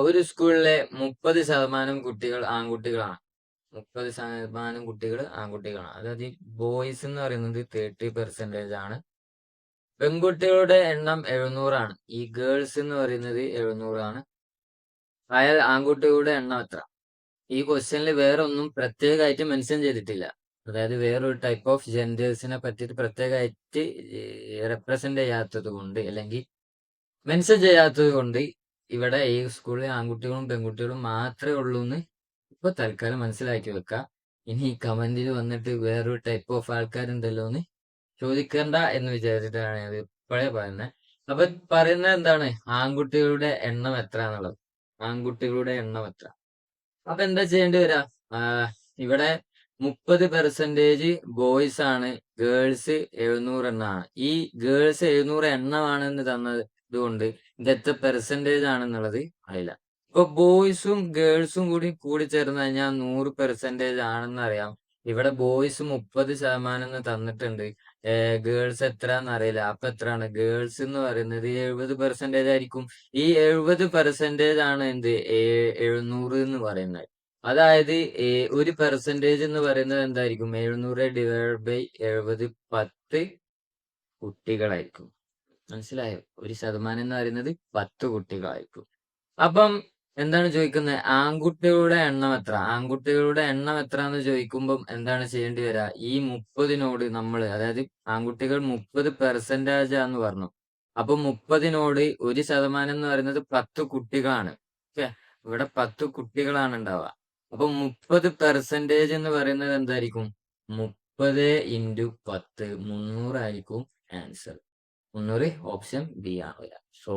ഒരു സ്കൂളിലെ മുപ്പത് ശതമാനം കുട്ടികൾ ആൺകുട്ടികളാണ്. മുപ്പത് ശതമാനം കുട്ടികൾ ആൺകുട്ടികളാണ്. അതായത് ബോയ്സ് എന്ന് പറയുന്നത് തേർട്ടി പെർസെന്റേജ് ആണ്. പെൺകുട്ടികളുടെ എണ്ണം എഴുന്നൂറാണ്. ഈ ഗേൾസ് എന്ന് പറയുന്നത് എഴുന്നൂറാണ്. അയാൾ ആൺകുട്ടികളുടെ എണ്ണം എത്ര ഈ ക്വസ്റ്റ്യനിൽ വേറെ ഒന്നും പ്രത്യേകമായിട്ട് മെൻഷൻ ചെയ്തിട്ടില്ല. അതായത് വേറൊരു ടൈപ്പ് ഓഫ് ജെൻഡേഴ്സിനെ പറ്റിയിട്ട് പ്രത്യേകമായിട്ട് റെപ്രസെന്റ് ചെയ്യാത്തത് കൊണ്ട് അല്ലെങ്കിൽ മെൻഷൻ ചെയ്യാത്തത് കൊണ്ട് ഇവിടെ ഈ സ്കൂളിൽ ആൺകുട്ടികളും പെൺകുട്ടികളും മാത്രമേ ഉള്ളൂ എന്ന് ഇപ്പൊ തൽക്കാലം മനസ്സിലാക്കി വെക്കാം. ഇനി ഈ കമന്റിൽ വന്നിട്ട് വേറൊരു ടൈപ്പ് ഓഫ് ആൾക്കാരുണ്ടല്ലോ എന്ന് ചോദിക്കണ്ട എന്ന് വിചാരിച്ചിട്ടാണ് ഞാൻ ഇപ്പോഴേ പറയുന്നത് അപ്പൊ പറയുന്നത് എന്താണ്? ആൺകുട്ടികളുടെ എണ്ണം എത്ര എന്നുള്ളത് ആൺകുട്ടികളുടെ എണ്ണം എത്ര? അപ്പൊ എന്താ ചെയ്യേണ്ടി വരാ? ഇവിടെ മുപ്പത് പെർസെന്റേജ് ബോയ്സ് ആണ് ഗേൾസ് എഴുന്നൂറ് എണ്ണമാണ്. ഈ ഗേൾസ് എഴുന്നൂറ് എണ്ണമാണെന്ന് തന്നത് ഇതുകൊണ്ട് ഇത് എത്ര പെർസെന്റേജ് ആണെന്നുള്ളത് അറിയില്ല. ഇപ്പൊ ബോയ്സും ഗേൾസും കൂടി കൂടി ചേർന്ന് കഴിഞ്ഞാൽ നൂറ് പെർസെന്റേജ് ആണെന്ന് അറിയാം. ഇവിടെ ബോയ്സ് മുപ്പത് ശതമാനം എന്ന് തന്നിട്ടുണ്ട്. ഗേൾസ് എത്ര എന്നറിയില്ല അപ്പൊ എത്രയാണ്? ഗേൾസ് എന്ന് പറയുന്നത് എഴുപത് പെർസെന്റേജ് ആയിരിക്കും. ഈ എഴുപത് പെർസെന്റേജ് ആണ് എന്ത്? എഴുന്നൂറ് എന്ന് പറയുന്നത്. അതായത് ഒരു പെർസെന്റേജ് എന്ന് പറയുന്നത് എന്തായിരിക്കും? എഴുന്നൂറ് ഡിവൈഡ് ബൈ എഴുപത് പത്ത് കുട്ടികളായിരിക്കും. മനസ്സിലായോ? ഒരു ശതമാനം എന്ന് പറയുന്നത് പത്ത് കുട്ടികളായിരിക്കും. അപ്പം എന്താണ് ചോദിക്കുന്നത് ആൺകുട്ടികളുടെ എണ്ണം എത്ര? ആൺകുട്ടികളുടെ എണ്ണം എത്ര എന്ന് ചോദിക്കുമ്പം എന്താണ് ചെയ്യേണ്ടി വരിക ഈ മുപ്പതിനോട് നമ്മൾ അതായത് ആൺകുട്ടികൾ മുപ്പത് പെർസെന്റേജ് ആന്ന് പറഞ്ഞു. അപ്പൊ മുപ്പതിനോട് ഒരു ശതമാനം എന്ന് പറയുന്നത് പത്ത് കുട്ടികളാണ്. ഇവിടെ പത്ത് കുട്ടികളാണ് ഉണ്ടാവുക. അപ്പൊ മുപ്പത് പെർസെന്റേജ് എന്ന് പറയുന്നത് എന്തായിരിക്കും? മുപ്പത് ഇന്റു പത്ത് മുന്നൂറായിരിക്കും ആൻസർ മുന്നൂറ് ഓപ്ഷൻ ബി ആണ് വരിക സോ